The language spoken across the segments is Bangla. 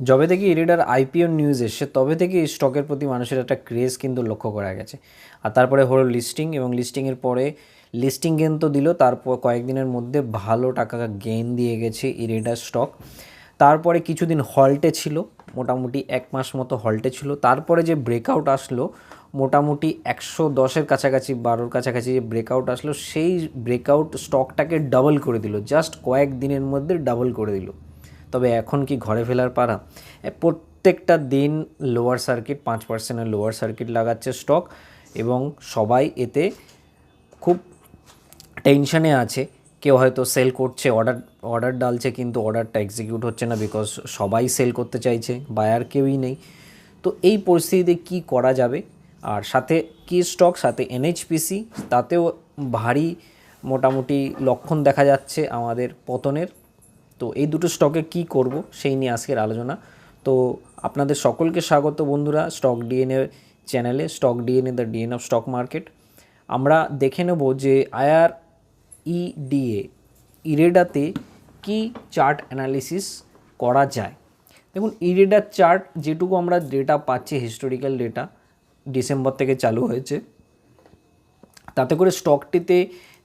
যবে থেকে ইরিডার আইপিও নিউজ এসছে, তবে থেকে স্টকের প্রতি মানুষের একটা ক্রেজ কিন্তু লক্ষ্য করা গেছে। আর তারপরে হলো লিস্টিং এবং লিস্টিংয়ের পরে লিস্টিং গেন তো দিল, তারপর কয়েকদিনের মধ্যে ভালো টাকা গেন দিয়ে গেছে ইরিডার স্টক তারপরে কিছুদিন হল্টে ছিল, মোটামুটি এক মাস মতো হল্টে ছিল। তারপরে যে ব্রেকআউট আসলো, মোটামুটি একশো দশের কাছাকাছি, বারোর কাছাকাছি যে ব্রেকআউট আসলো, সেই ব্রেকআউট স্টকটাকে ডাবল করে দিল জাস্ট কয়েক দিনের মধ্যে ডাবল করে দিল। তবে এখন কি ঘরে ফেলার পারা? প্রত্যেকটা দিন লোয়ার সার্কিট পাঁচ পার্সেন্টের লোয়ার সার্কিট লাগাচ্ছে স্টক এবং সবাই এতে খুব টেনশনে আছে। কেউ হয়তো সেল করছে অর্ডার অর্ডার ডালছে কিন্তু অর্ডারটা এক্সিকিউট হচ্ছে না বিকজ সবাই সেল করতে চাইছে বায়ার কেউই নেই। তো এই পরিস্থিতিতে কি করা যাবে? আর সাথে কি স্টক সাথে এনএইচপিসি তাতেও ভারী মোটামুটি লক্ষণ দেখা যাচ্ছে আমাদের পতনের। তো এই দুটো স্টকে কি করব সেই নিয়ে আজকের আলোচনা। তো আপনাদের সকলকে স্বাগত বন্ধুরা স্টক ডিএনএ চ্যানেলে stock DNA the DNA of stock market আমরা দেখে নেব যে আয়ার ইডিএ ইরেডাতে কি চার্ট অ্যানালিসিস করা যায়। দেখুন ইরেডার চার্ট যেটুকু আমরা ডেটা পাচ্ছি হিস্টোরিক্যাল ডেটা ডিসেম্বর থেকে চালু হয়েছে, তাতে করে স্টকটিতে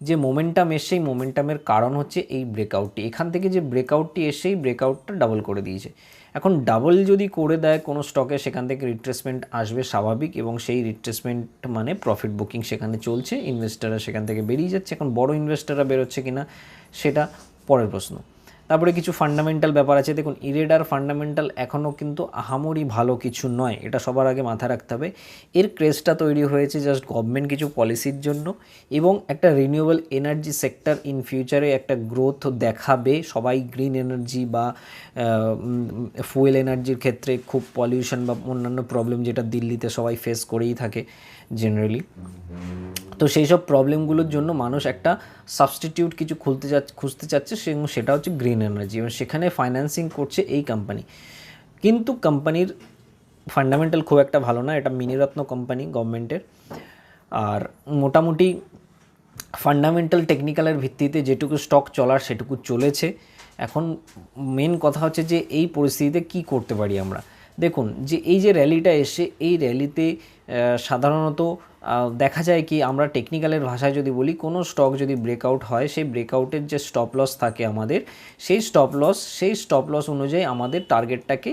যে মোমেন্টাম এসে সেই মোমেন্টামের কারণ হচ্ছে এই ব্রেকআউটটি এখান থেকে যে ব্রেকআউটটি এসেই ব্রেকআউটটা ডাবল করে দিয়েছে। এখন ডাবল যদি করে দেয় কোনো স্টকে সেখান থেকে রিট্রেসমেন্ট আসবে স্বাভাবিক এবং সেই রিট্রেসমেন্ট মানে প্রফিট বুকিং সেখানে চলছে। ইনভেস্টাররা সেখান থেকে বেরিয়ে যাচ্ছে। এখন বড় ইনভেস্টাররা বেরোচ্ছে কিনা, সেটা পরের প্রশ্ন। তারপরে কিছু ফান্ডামেন্টাল ব্যাপার আছে। দেখুন ইরেডার ফান্ডামেন্টাল এখনও কিন্তু আহামরি ভালো কিছু নয়, এটা সবার আগে মাথায় রাখতে হবে। এর ক্রেজটা তৈরি হয়েছে জাস্ট গভর্নমেন্ট কিছু পলিসির জন্য এবং একটা রিনিউয়েবল এনার্জি সেক্টর ইন ফিউচারে একটা গ্রোথ দেখাবে। সবাই গ্রিন এনার্জি বা ফুয়েল এনার্জির ক্ষেত্রে খুব পলিউশন বা অন্যান্য প্রবলেম যেটা দিল্লিতে সবাই ফেস করেই থাকে। জেনারেলি তো সেই সব প্রবলেমগুলোর জন্য মানুষ একটা সাবস্টিটিউট কিছু খুলতে চা খুঁজতে চাচ্ছে সে- সেটা হচ্ছে গ্রিন এনার্জি এবং সেখানে ফাইন্যান্সিং করছে এই কোম্পানি কিন্তু কোম্পানির ফান্ডামেন্টাল খুব একটা ভালো না, এটা মিনিরত্ন কোম্পানি গভর্নমেন্টের আর মোটামুটি ফান্ডামেন্টাল টেকনিক্যালের ভিত্তিতে যেটুকু স্টক চলার সেটুকু চলেছে। এখন মেন কথা হচ্ছে যে এই পরিস্থিতিতে কি করতে পারি আমরা? দেখুন, যে এই যে র্যালিটা এসে এই র্যালিতে সাধারণত দেখা যায় কি আমরা টেকনিক্যালের ভাষায় যদি বলি, কোনো স্টক যদি ব্রেকআউট হয়, সেই ব্রেকআউটের যে স্টপ লস থাকে আমাদের, সেই স্টপ লস সেই স্টপ লস অনুযায়ী আমাদের টার্গেটটাকে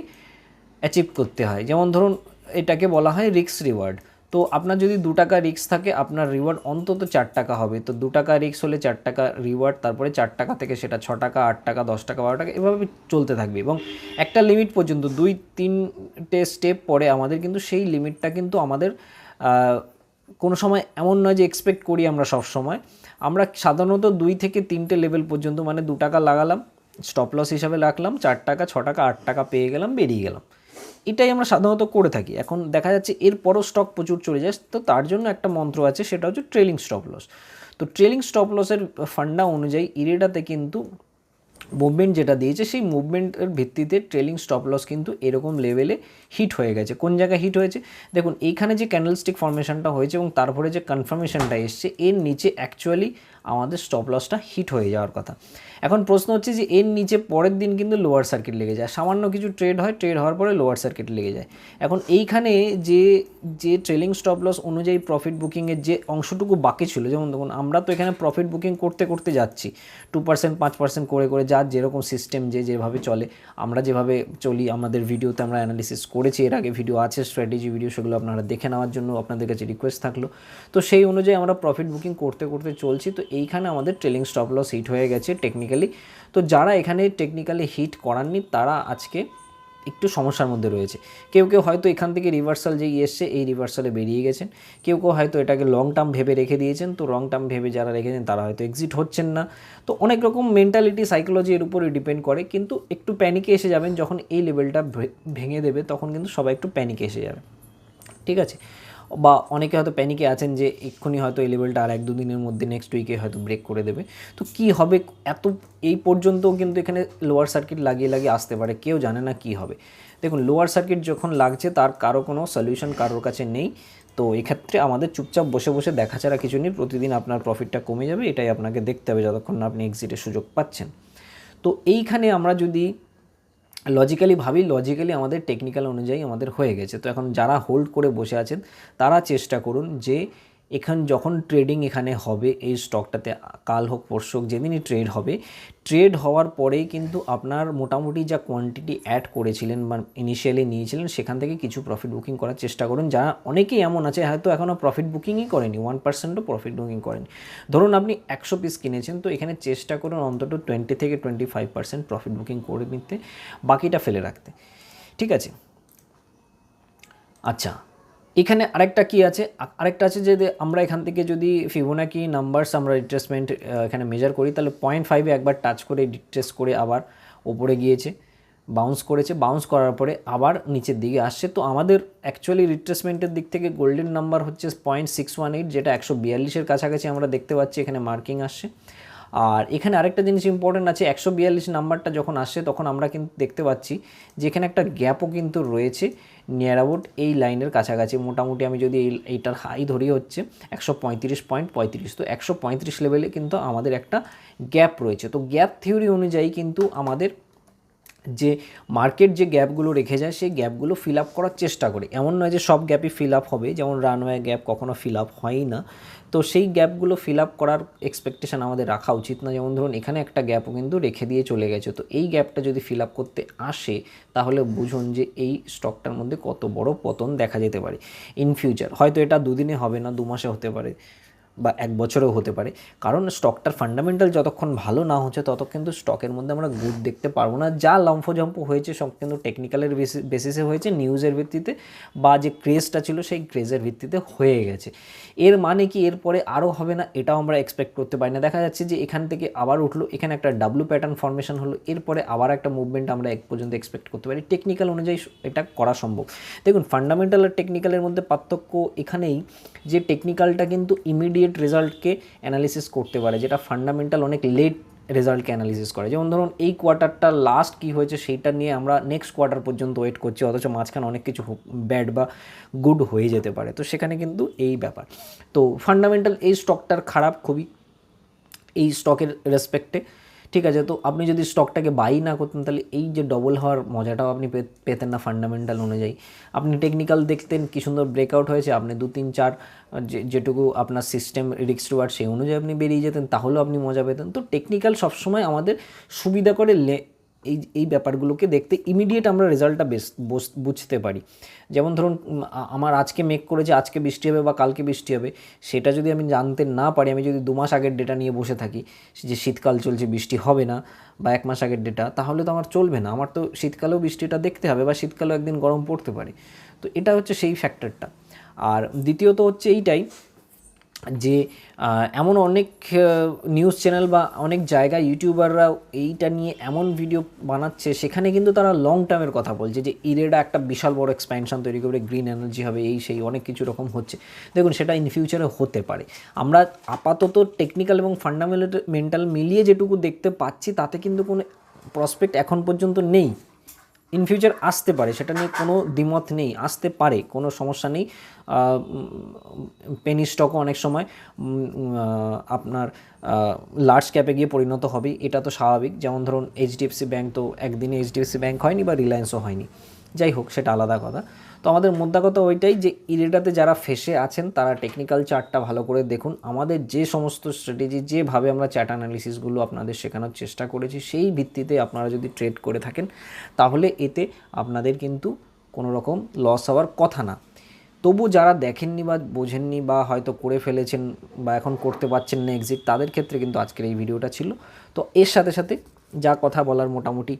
অ্যাচিভ করতে হয়। যেমন ধরুন, এটাকে বলা হয় রিক্স রিওয়ার্ড তো আপনার যদি দু টাকা রিক্স থাকে, আপনার রিওয়ার্ড অন্তত চার টাকা হবে। তো দু টাকা রিক্স হলে চার টাকা রিওয়ার্ড তারপরে চার টাকা থেকে সেটা ছ টাকা, আট টাকা, দশ টাকা, বারো টাকা, এভাবে চলতে থাকবে। এবং একটা লিমিট পর্যন্ত, দুই, তিনটে স্টেপ পরে আমাদের কিন্তু সেই লিমিটটা কিন্তু আমাদের কোনো সময় এমন নয় যে এক্সপেক্ট করি আমরা সব সময়। আমরা সাধারণত দুই থেকে তিনটে লেভেল পর্যন্ত মানে দু টাকা লাগালাম স্টপ লস হিসাবে রাখলাম, চার টাকা, ছ টাকা, আট টাকা পেয়ে গেলাম, বেরিয়ে গেলাম। এটাই আমরা সাধারণত করে থাকি। এখন দেখা যাচ্ছে এরপরও স্টক প্রচুর চলে যায়, তো তার জন্য একটা মন্ত্র আছে, সেটা হচ্ছে ট্রেলিং স্টপ লস তো ট্রেলিং স্টপ লসের ফান্ডা অনুযায়ী ইরেডাতে কিন্তু মুভমেন্ট যেটা দিয়েছে, সেই মুভমেন্টের ভিত্তিতে ট্রেলিং স্টপ লস কিন্তু এরকম লেভেলে হিট হয়ে গেছে। কোন জায়গায় হিট হয়েছে? দেখুন, এইখানে যে ক্যান্ডেলস্টিক ফর্মেশনটা হয়েছে এবং তারপরে যে কনফার্মেশনটা এসছে, এর নিচে অ্যাকচুয়ালি আমাদের স্টপ লসটা হিট হয়ে যাওয়ার কথা। এখন প্রশ্ন হচ্ছে যে, এর নিচে পরের দিন কিন্তু লোয়ার সার্কিট লেগে যায়। সামান্য কিছু ট্রেড হয় ট্রেড হওয়ার পরে লোয়ার সার্কিট লেগে যায়। এখন এইখানে যে যে ট্রেলিং স্টপ লস অনুযায়ী প্রফিট বুকিংয়ের যে অংশটুকু বাকি ছিল, যেমন দেখুন, আমরা তো এখানে প্রফিট বুকিং করতে করতে যাচ্ছি। টু পার্সেন্ট পাঁচ পার্সেন্ট করে করে যার যেরকম সিস্টেম যে, যেভাবে চলে। আমরা যেভাবে চলি, আমাদের ভিডিওতে আমরা অ্যানালিসিস করেছি, এর আগে ভিডিও আছে স্ট্র্যাটেজি ভিডিও সেগুলো আপনারা দেখে নেওয়ার জন্য আপনাদের কাছে রিকোয়েস্ট থাকল। তো সেই অনুযায়ী আমরা প্রফিট বুকিং করতে করতে চলছি। তো এইখানে আমাদের ট্রেলিং স্টপ লস হিট হয়ে গেছে টেকনিক্যালি তো যারা এখানে টেকনিক্যালি হিট করাননি, তারা আজকে একটু সমস্যার মধ্যে রয়েছে। কেউ কেউ হয়তো এখান থেকে রিভার্সাল যেই এসছে, এই রিভার্সালে বেরিয়ে গেছেন। কেউ কেউ হয়তো এটাকে লং টার্ম ভেবে রেখে দিয়েছেন। তো লং টার্ম ভেবে যারা রেখেছেন, তারা হয়তো এক্সিট হচ্ছেন না। তো অনেক রকম মেন্টালিটি সাইকোলজি এর উপরে ডিপেন্ড করে। কিন্তু একটু প্যানিকে এসে যাবেন, যখন এই লেভেলটা ভেঙে দেবে, তখন কিন্তু সবাই একটু প্যানিকে এসে যাবে। ঠিক আছে? বা অনেকে হয়তো প্যানিকে আছেন যে এক্ষুনি হয়তো এই লেভেলটা আর এক দু দিনের মধ্যে নেক্সট উইকে হয়তো ব্রেক করে দেবে। তো কি হবে? এত, এই পর্যন্তও কিন্তু এখানে লোয়ার সার্কিট লাগিয়ে লাগিয়ে আসতে পারে। কেউ জানে না কি হবে। দেখুন লোয়ার সার্কিট যখন লাগছে তার কারও কোনো সলিউশন কারোর কাছে নেই। তো এক্ষেত্রে আমাদের চুপচাপ বসে বসে দেখা ছাড়া কিছু নেই। প্রতিদিন আপনার প্রফিটটা কমে যাবে। এটাই আপনাকে দেখতে হবে যতক্ষণ না আপনি এক্সিটের সুযোগ পাচ্ছেন। তো এইখানে আমরা যদি লজিক্যালি ভাবি লজিক্যালি আমাদের টেকনিক্যাল অনুযায়ী আমাদের হয়ে গেছে। তো এখন যারা হোল্ড করে বসে আছেন, তারা চেষ্টা করুন যে এখান যখন ট্রেডিং এখানে হবে, এই স্টকটাতে কাল হোক পরশু হোক যেদিনই ট্রেড হবে ট্রেড হওয়ার পরেই কিন্তু আপনার মোটামুটি যা কোয়ান্টিটি অ্যাড করেছিলেন বা ইনিশিয়ালি নিয়েছিলেন, সেখান থেকে কিছু প্রফিট বুকিং করার চেষ্টা করুন। যারা অনেকেই এমন আছে, হয়তো এখনও প্রফিট বুকিংই করেনি ওয়ান পার্সেন্টও প্রফিট বুকিং করেনি। ধরুন আপনি একশো পিস কিনেছেন, তো এখানে চেষ্টা করুন অন্তত টোয়েন্টি থেকে twenty five percent profit booking করে নিতে, বাকিটা ফেলে রাখতে। ঠিক আছে? আচ্ছা এখানে আরেকটা কি আছে? আরেকটা আছে যে আমরা এখান থেকে যদি ফিবোনাকি নাম্বারস আমরা রিট্রেসমেন্ট এখানে মেজার করি, তাহলে পয়েন্ট ফাইভে একবার টাচ করে রিট্রেস করে আবার ওপরে গিয়েছে বাউন্স করেছে বাউন্স করার পরে আবার নিচের দিকে আসছে। তো আমাদের অ্যাকচুয়ালি রিট্রেসমেন্টের দিক থেকে গোল্ডেন নাম্বার হচ্ছে পয়েন্ট সিক্স ওয়ান এইট যেটা একশো বিয়াল্লিশের কাছাকাছি আমরা দেখতে পাচ্ছি, এখানে মার্কিং আসছে। আর এখানে আরেকটা জিনিস ইম্পর্টেন্ট আছে, একশো বিয়াল্লিশ নাম্বারটা যখন আসে, তখন আমরা কিন্তু দেখতে পাচ্ছি যে এখানে একটা গ্যাপও কিন্তু রয়েছে নিয়ার অ্যাবাউট এই লাইনের কাছাকাছি। মোটামুটি আমি যদি এই, এইটার হাই ধরি হচ্ছে একশো পঁয়ত্রিশ পয়েন্ট পঁয়ত্রিশ। তো একশো পঁয়ত্রিশ লেভেলে কিন্তু আমাদের একটা গ্যাপ রয়েছে। তো গ্যাপ থিওরি অনুযায়ী কিন্তু আমাদের যে মার্কেট যে গ্যাপগুলো রেখে যায়, সেই গ্যাপগুলো ফিল আপ করার চেষ্টা করে। এমন নয় যে সব গ্যাপই ফিল আপ হবে, যেমন রানওয়ে গ্যাপ কখনো ফিল আপ হয়ই না। তো সেই গ্যাপগুলো ফিল আপ করার এক্সপেকটেশন আমাদের রাখা উচিত না। যেমন ধরুন, এখানে একটা গ্যাপও কিন্তু রেখে দিয়ে চলে গেছে। তো এই গ্যাপটা যদি ফিল আপ করতে আসে, তাহলে বুঝুন যে এই স্টকটার মধ্যে কত বড় পতন দেখা যেতে পারে ইন ফিউচার হয়তো এটা দুদিনে হবে না, দু মাসে হতে পারে। বা এক বছরেও হতে পারে। কারণ স্টকটার ফান্ডামেন্টাল যতক্ষণ ভালো না হচ্ছে তত কিন্তু স্টকের মধ্যে আমরা গুড দেখতে পারব না। যা লম্ফজম্প হয়েছে, সব কিন্তু টেকনিক্যালের বেসিসে হয়েছে নিউজের ভিত্তিতে বা যে ক্রেজটা ছিল, সেই ক্রেজের ভিত্তিতে হয়ে গেছে। এর মানে কি? এরপরে আরও হবে না, এটাও আমরা এক্সপেক্ট করতে পারি না। দেখা যাচ্ছে যে এখান থেকে আবার উঠল, এখানে একটা ডাব্লু প্যাটার্ন ফর্মেশন হলো এরপরে আবার একটা মুভমেন্ট আমরা এক পর্যন্ত এক্সপেক্ট করতে পারি। টেকনিক্যাল অনুযায়ী এটা করা সম্ভব। দেখুন ফান্ডামেন্টাল আর টেকনিক্যালের মধ্যে পার্থক্য এখানেই যে টেকনিক্যালটা কিন্তু ইমিডিয়েট রেজাল্টকে অ্যানালিসিস করতে পারে, যেটা ফান্ডামেন্টাল অনেক লেট রেজাল্টকে অ্যানালিসিস করে। যেমন ধরুন, এই কোয়ার্টারটা লাস্ট কী হয়েছে সেইটা নিয়ে আমরা নেক্সট কোয়ার্টার পর্যন্ত ওয়েট করছি, অথচ মাঝখানে অনেক কিছু ব্যাড বা গুড হয়ে যেতে পারে। তো সেখানে কিন্তু এই ব্যাপার। তো ফান্ডামেন্টাল এই স্টকটার খারাপ খুবই, এই স্টকের রেসপেক্টে ঠিক আছে, তো আপনি যদি স্টকটাকে বাই না করতেন, তাহলে এই যে ডবল হওয়ার মজাটাও আপনি পেতেন না ফান্ডামেন্টাল অনুযায়ী। আপনি টেকনিক্যাল দেখতেন, কি সুন্দর ব্রেকআউট হয়েছে, আপনি দু, তিন, চার যেটুকু আপনার সিস্টেম রিক্স টুয়ার্ড সেই অনুযায়ী আপনি বেরিয়ে যেতেন, তাহলেও আপনি মজা পেতেন। তো টেকনিক্যাল সবসময় আমাদের সুবিধা করে এই এই ব্যাপারগুলোকে দেখতে ইমিডিয়েট আমরা রেজাল্টটা বেশ বুঝতে পারি। যেমন ধরুন আমার আজকে মেক করেছে, আজকে বৃষ্টি হবে বা কালকে বৃষ্টি হবে, সেটা যদি আমি জানতে না পারি, আমি যদি দু মাস আগের ডেটা নিয়ে বসে থাকি, যে শীতকাল চলছে, বৃষ্টি হবে না, বা এক মাস আগের ডেটা তাহলে তো আমার চলবে না। আমার তো শীতকালেও বৃষ্টিটা দেখতে হবে, বা শীতকালেও একদিন গরম পড়তে পারে। তো এটা হচ্ছে সেই ফ্যাক্টরটা আর দ্বিতীয়ত হচ্ছে এইটাই যে এমন অনেক নিউজ চ্যানেল বা অনেক জায়গায় ইউটিউবাররা এইটা নিয়ে এমন ভিডিও বানাচ্ছে, সেখানে কিন্তু তারা লং টার্মের কথা বলছে যে, ইরেডা একটা বিশাল বড় এক্সপ্যানশন তৈরি করে গ্রিন এনার্জি হবে, এই সেই অনেক কিছু রকম হচ্ছে। দেখুন, সেটা ইন ফিউচারে হতে পারে। আমরা আপাতত টেকনিক্যাল এবং ফান্ডামেন্টাল মেন্টাল মিলিয়ে যেটুকু দেখতে পাচ্ছি, তাতে কিন্তু কোনো প্রসপেক্ট এখন পর্যন্ত নেই। ইন ফিউচার আসতে পারে, সেটা নিয়ে কোনো দ্বিমত নেই, আসতে পারে, কোনো সমস্যা নেই। পেনি স্টকও অনেক সময় আপনার লার্জ ক্যাপে গিয়ে পরিণত হবে, এটা তো স্বাভাবিক। যেমন ধরুন এইচডিএফসি ব্যাঙ্ক তো একদিনে এইচডিএফসি ব্যাঙ্ক হয়নি বা রিলায়েন্সও হয়নি। যাই হোক, সেটা আলাদা কথা। তো আমাদের মোদ্দা কথা ওইটাই যে, ইরেটাতে যারা ফেসে আছেন, তারা টেকনিক্যাল চার্টটা ভালো করে দেখুন। আমাদের যে সমস্ত স্ট্র্যাটেজি যেভাবে আমরা চ্যাট অ্যানালিসিসগুলো আপনাদের শেখানোর চেষ্টা করেছি, সেই ভিত্তিতে আপনারা যদি ট্রেড করে থাকেন, তাহলে এতে আপনাদের কিন্তু কোনো রকম লস হওয়ার কথা না। তবু যারা দেখেননি বা বোঝেননি বা হয়তো করে ফেলেছেন বা এখন করতে পারছেন না এক্সিট তাদের ক্ষেত্রে কিন্তু আজকের এই ভিডিওটা ছিল। তো এর সাথে সাথে যা কথা বলার মোটামুটি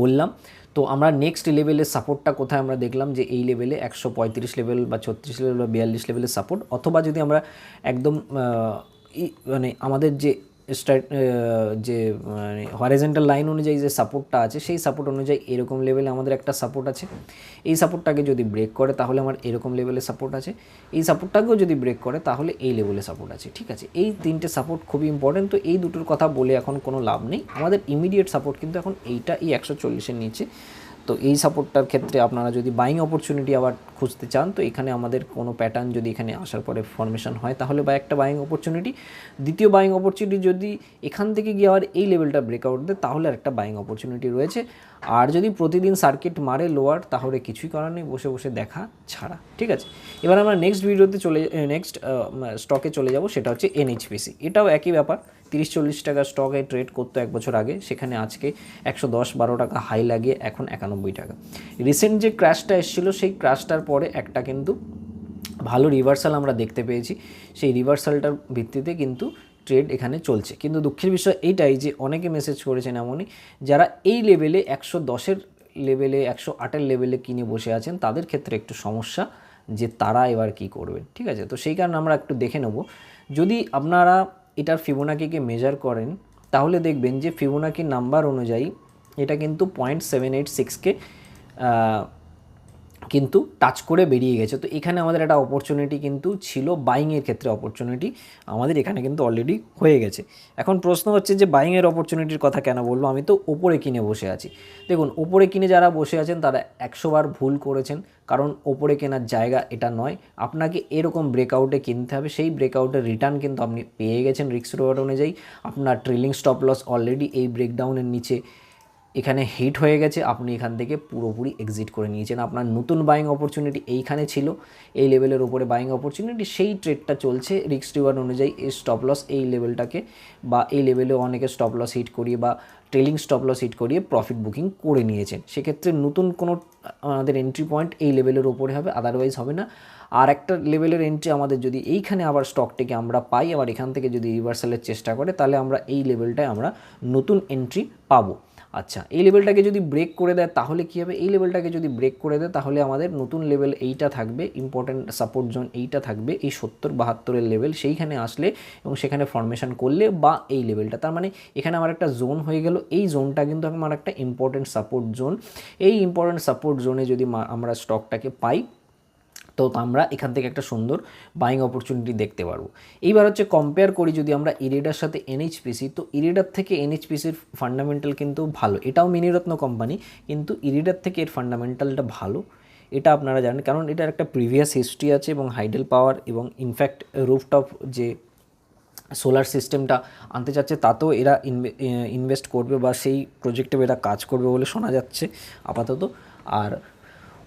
বললাম। তো আমরা নেক্সট লেভেলের সাপোর্টটা কোথায় আমরা দেখলাম যে এই লেভেলে একশো পঁয়ত্রিশ লেভেল বা ছত্রিশ লেভেল বা বিয়াল্লিশ লেভেলের সাপোর্ট অথবা যদি আমরা একদম মানে আমাদের যে যে মানে হরাইজেন্টাল লাইন অনুযায়ী যে সাপোর্টটা আছে, সেই সাপোর্ট অনুযায়ী এরকম লেভেলে আমাদের একটা সাপোর্ট আছে। এই সাপোর্টটাকে যদি ব্রেক করে, তাহলে আমার এরকম লেভেলে সাপোর্ট আছে। এই সাপোর্টটাকেও যদি ব্রেক করে, তাহলে এই লেভেলে সাপোর্ট আছে, ঠিক আছে? এই তিনটে সাপোর্ট খুবই ইম্পর্টেন্ট তো এই দুটোর কথা বলে এখন কোনো লাভ নেই। আমাদের ইমিডিয়েট সাপোর্ট কিন্তু এখন এইটা এই একশো চল্লিশের নিচে। তো এই সাপোর্টটার ক্ষেত্রে আপনারা যদি বাইং অপরচুনিটি আবার খুঁজতে চান, তো এখানে আমাদের কোনো প্যাটার্ন যদি এখানে আসার পরে ফরমেশন হয়, তাহলে বা একটা বাইং অপরচুনিটি দ্বিতীয় বাইং অপরচুনিটি যদি এখান থেকে গিয়ে আবার এই লেভেলটা ব্রেকআউট দেয়, তাহলে আর একটা বাইং অপরচুনিটি রয়েছে। আর যদি প্রতিদিন সার্কিট মারে লোয়ার তাহলে কিছুই করার নেই, বসে বসে দেখা ছাড়া, ঠিক আছে? এবার আমরা নেক্সট ভিডিওতে চলে নেক্সট স্টকে চলে যাব, সেটা হচ্ছে এনএইচপিসি এটাও একই ব্যাপার। তিরিশ চল্লিশ টাকা স্টকে ট্রেড করতো এক বছর আগে, সেখানে আজকে একশো দশ বারো টাকা হাই লাগিয়ে এখন একানব্বই টাকা। রিসেন্ট যে ক্র্যাশটা এসেছিল, সেই ক্র্যাশটার পরে একটা কিন্তু ভালো রিভার্সাল আমরা দেখতে পেয়েছি। সেই রিভার্সালটার ভিত্তিতে কিন্তু ট্রেড এখানে চলছে। কিন্তু দুঃখের বিষয় এইটাই যে অনেকে মেসেজ করেছেন এমনই, যারা এই লেভেলে একশো দশের লেভেলে একশো আটের লেভেলে কিনে বসে আছেন, তাদের ক্ষেত্রে একটু সমস্যা যে তারা এবার কি করবেন, ঠিক আছে? তো সেই কারণে আমরা একটু দেখে নেব। যদি আপনারা এটার ফিবোনাকিকে মেজার করেন, তাহলে দেখবেন যে ফিবোনাকি নাম্বার অনুযায়ী এটা কিন্তু পয়েন্ট সেভেন এইট সিক্সকে কিন্তু টাচ করে বেরিয়ে গেছে। তো এখানে আমাদের একটা অপরচুনিটি কিন্তু ছিল বাইংয়ের ক্ষেত্রে অপরচুনিটি আমাদের এখানে কিন্তু অলরেডি হয়ে গেছে। এখন প্রশ্ন হচ্ছে যে বাইংয়ের অপরচুনিটির কথা কেন বলব? আমি তো ওপরে কিনে বসে আছি। দেখুন ওপরে কিনে যারা বসে আছেন তারা একশোবার ভুল করেছেন, কারণ ওপরে কেনার জায়গা এটা নয়। আপনাকে এরকম ব্রেকআউটে কিনতে হবে, সেই ব্রেকআউটের রিটার্ন কিন্তু আপনি পেয়ে গেছেন রিক্স রিওয়ার্ড অনুযায়ী। আপনার ট্রেলিং স্টপ লস অলরেডি এই ব্রেকডাউনের নিচে এখানে হিট হয়ে গেছে, আপনি এখান থেকে পুরোপুরি এক্সিট করে নিয়েছেন। আপনার নতুন বাইং অপরচুনিটি এইখানে ছিল, এই লেভেলের উপরে বাইং অপরচুনিটি সেই ট্রেডটা চলছে। রিক্স রিওয়ার্ড অনুযায়ী এই স্টপ লস এই লেভেলটাকে বা এই লেভেলেও অনেকে স্টপ লস হিট করিয়ে বা ট্রেলিং স্টপ লস হিট করিয়ে প্রফিট বুকিং করে নিয়েছেন। সেক্ষেত্রে নতুন কোনো, আমাদের এন্ট্রি পয়েন্ট এই লেভেলের ওপরে হবে আদারওয়াইজ হবে না। আর একটা লেভেলের এন্ট্রি আমাদের যদি এইখানে আবার স্টকটিকে আমরা পাই, আবার এখান থেকে যদি রিভার্সালের চেষ্টা করে, তাহলে আমরা এই লেভেলটায় আমরা নতুন এন্ট্রি পাবো। আচ্ছা এই লেভেলটাকে যদি ব্রেক করে দেয়, তাহলে কী হবে? এই লেভেলটাকে যদি ব্রেক করে দেয়, তাহলে আমাদের নতুন লেভেল এইটা থাকবে ইম্পর্ট্যান্ট সাপোর্ট জোন এইটা থাকবে, এই সত্তর বাহাত্তরের লেভেল সেইখানে আসলে এবং সেখানে ফর্মেশন করলে বা এই লেভেলটা তার মানে এখানে আমার একটা জোন হয়ে গেল, এই জোনটা কিন্তু আমার একটা ইম্পর্ট্যান্ট সাপোর্ট জোন এই ইম্পর্ট্যান্ট সাপোর্ট জোনে যদি আমরা স্টকটাকে পাই তো আমরা এখান থেকে একটা সুন্দর বাইং অপরচুনিটি দেখতে পারব। এইবার হচ্ছে কম্পেয়ার করি যদি আমরা ইরেডার সাথে এনএইচপিসি তো ইরেডার থেকে এনএইচপিসির ফান্ডামেন্টাল কিন্তু ভালো। এটাও মিনিরত্ন কোম্পানি কিন্তু ইরেডার থেকে এর ফান্ডামেন্টালটা ভালো। এটা আপনারা জানেন, কারণ এটার একটা প্রিভিয়াস হিস্ট্রি আছে এবং হাইডেল পাওয়ার এবং ইনফ্যাক্ট রুফটপ যে সোলার সিস্টেমটা আনতে চাচ্ছে, তাতেও এরা ইনভেস্ট করবে বা সেই প্রজেক্টে এরা কাজ করবে বলে শোনা যাচ্ছে আপাতত। আর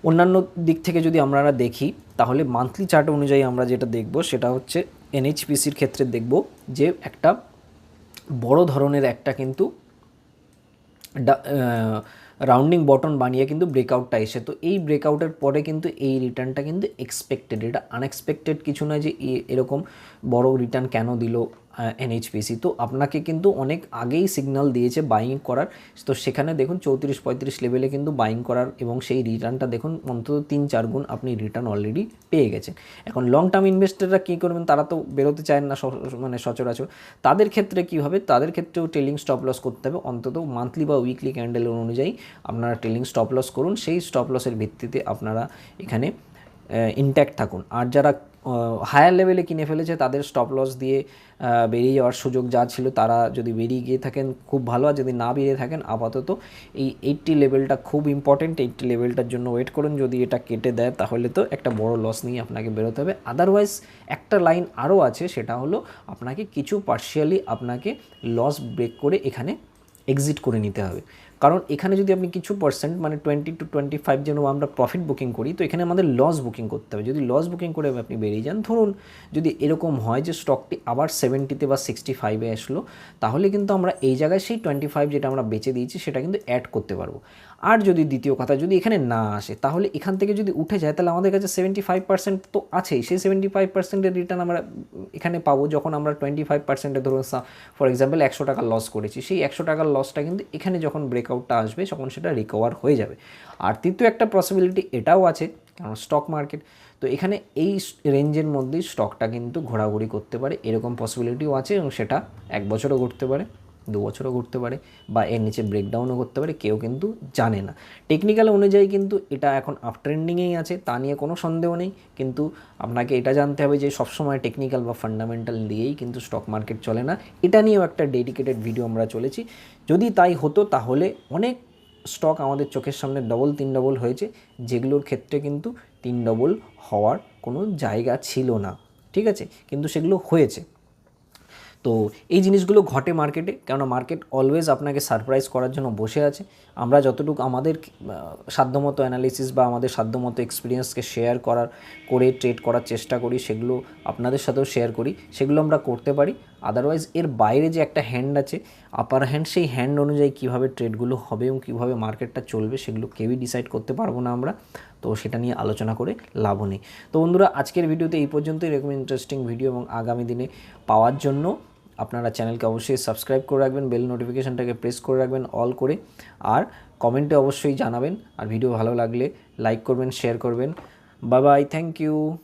অন্যান্য দিক থেকে যদি আমরা দেখি, তাহলে মান্থলি চার্ট অনুযায়ী আমরা যেটা দেখব সেটা হচ্ছে এনএইচপিসির ক্ষেত্রে দেখব যে একটা বড় ধরনের একটা কিন্তু রাউন্ডিং বটন বানিয়ে কিন্তু ব্রেকআউটটা এসে, তো এই ব্রেকআউটের পরে কিন্তু এই রিটার্নটা কিন্তু এক্সপেক্টেড এটা আনএক্সপেক্টেড কিছু নয় যে এরকম বড় রিটার্ন কেন দিল এনএইচপিসি তো আপনাকে কিন্তু অনেক আগেই সিগনাল দিয়েছে বাইং করার। তো সেখানে দেখুন চৌত্রিশ পঁয়ত্রিশ লেভেলে কিন্তু বাইং করার এবং সেই রিটার্নটা দেখুন অন্তত তিন চার গুণ আপনি রিটার্ন অলরেডি পেয়ে গেছেন। এখন লং টার্ম ইনভেস্টাররা কী করবেন? তারা তো বেরোতে চায় না মানে সচরাচর। তাদের ক্ষেত্রে কী হবে? তাদের ক্ষেত্রেও টেলিং স্টপ লস করতে হবে। অন্তত মান্থলি বা উইকলি ক্যান্ডেল অনুযায়ী আপনারা টেলিং স্টপ লস করুন। সেই স্টপ লসের ভিত্তিতে আপনারা এখানে ইনট্যাক্ট থাকুন। আর যারা হায়ার লেভেলে কিনে ফেলেছে, তাদের স্টপ লস দিয়ে বেরিয়ে যাওয়ার সুযোগ যা ছিল, তারা যদি বেরিয়ে গিয়ে থাকেন, খুব ভালো। আর যদি না বেরিয়ে থাকেন, আপাতত এই এইটটি লেভেলটা খুব ইম্পর্টেন্ট এইটটি লেভেলটার জন্য ওয়েট করুন, যদি এটা কেটে দেয়, তাহলে তো একটা বড় লস নিয়ে আপনাকে বেরোতে হবে। আদারওয়াইজ একটা লাইন আরও আছে, সেটা হলো আপনাকে কিছু পার্শিয়ালি আপনাকে লস ব্রেক করে এখানে এক্সিট করে নিতে হবে। কারণ এখানে যদি আপনি কিছু পার্সেন্ট মানে টোয়েন্টি টু টোয়েন্টি ফাইভ যেন আমরা প্রফিট বুকিং করি, তো এখানে আমাদের লস বুকিং করতে হবে। যদি লস বুকিং করে আপনি বেরিয়ে যান, ধরুন যদি এরকম হয় যে স্টকটি আবার সেভেন্টিতে বা সিক্সটি ফাইভে আসলো, তাহলে কিন্তু আমরা এই জায়গায় সেই টোয়েন্টি ফাইভ যেটা আমরা বেঁচে দিয়েছি, সেটা কিন্তু অ্যাড করতে পারব। আর যদি দ্বিতীয় কথা, যদি এখানে না আসে, তাহলে এখান থেকে যদি উঠে যায়, তাহলে আমাদের কাছে সেভেন্টি ফাইভ পার্সেন্ট তো আছেই। সেই সেভেন্টি ফাইভ পার্সেন্টের রিটার্ন আমরা এখানে পাবো যখন আমরা টোয়েন্টি ফাইভ পার্সেন্টে ধরুন ফর এক্সাম্পল একশো টাকা লস করেছি। সেই একশো টাকার লসটা কিন্তু এখানে যখন ব্রেকআউটটা আসবে, তখন সেটা রিকভার হয়ে যাবে। আর তৃতীয় একটা পসিবিলিটি এটাও আছে, কারণ স্টক মার্কেট তো এখানে এই রেঞ্জের মধ্যেই স্টকটা কিন্তু ঘোরাঘুরি করতে পারে, এরকম পসিবিলিটিও আছে এবং সেটা এক বছরও ঘটতে পারে। দু বছরও ঘুরতে পারে বা এর নিচে ব্রেকডাউনও করতে পারে, কেউ কিন্তু জানে না। টেকনিক্যাল অনুযায়ী কিন্তু এটা এখন আপ ট্রেন্ডিংয়েই আছে, তা নিয়ে কোনো সন্দেহ নেই। কিন্তু আপনাকে এটা জানতে হবে যে সবসময় টেকনিক্যাল বা ফান্ডামেন্টাল দিয়েই কিন্তু স্টক মার্কেট চলে না। এটা নিয়েও একটা ডেডিকেটেড ভিডিও আমরা চলেছি। যদি তাই হতো, তাহলে অনেক স্টক আমাদের চোখের সামনে ডবল তিন ডবল হয়েছে, যেগুলোর ক্ষেত্রে কিন্তু তিন ডবল হওয়ার কোনো জায়গা ছিল না। ঠিক আছে? কিন্তু সেগুলো হয়েছে। তো এই জিনিসগুলো ঘটে মার্কেটে কেননা মার্কেট অলওয়েজ আপনাকে সারপ্রাইজ করার জন্য বসে আছে। আমরা যতটুকু আমাদের সাধ্যমতো অ্যানালিসিস বা আমাদের সাধ্যমতো এক্সপিরিয়েন্সকে শেয়ার করার, করে ট্রেড করার চেষ্টা করি, সেগুলো আপনাদের সাথেও শেয়ার করি, সেগুলো আমরা করতে পারি। আদারওয়াইজ এর বাইরে যে একটা হ্যান্ড আছে আপার হ্যান্ড সেই হ্যান্ড অনুযায়ী কীভাবে ট্রেডগুলো হবে এবং কীভাবে মার্কেটটা চলবে, সেগুলো কেউই ডিসাইড করতে পারব না আমরা। তো সেটা নিয়ে আলোচনা করে লাভও নেই। তো বন্ধুরা, আজকের ভিডিওতে এই পর্যন্তই। এরকম ইন্টারেস্টিং ভিডিও এবং আগামী দিনে পাওয়ার জন্য আপনারা চ্যানেলকে অবশ্যই সাবস্ক্রাইব করে রাখবেন, বেল নোটিফিকেশানটাকে প্রেস করে রাখবেন, অল করে। আর কমেন্টে অবশ্যই জানাবেন। আর ভিডিও ভালো লাগলে লাইক করবেন, শেয়ার করবেন। বাবাই বাই, থ্যাংক ইউ।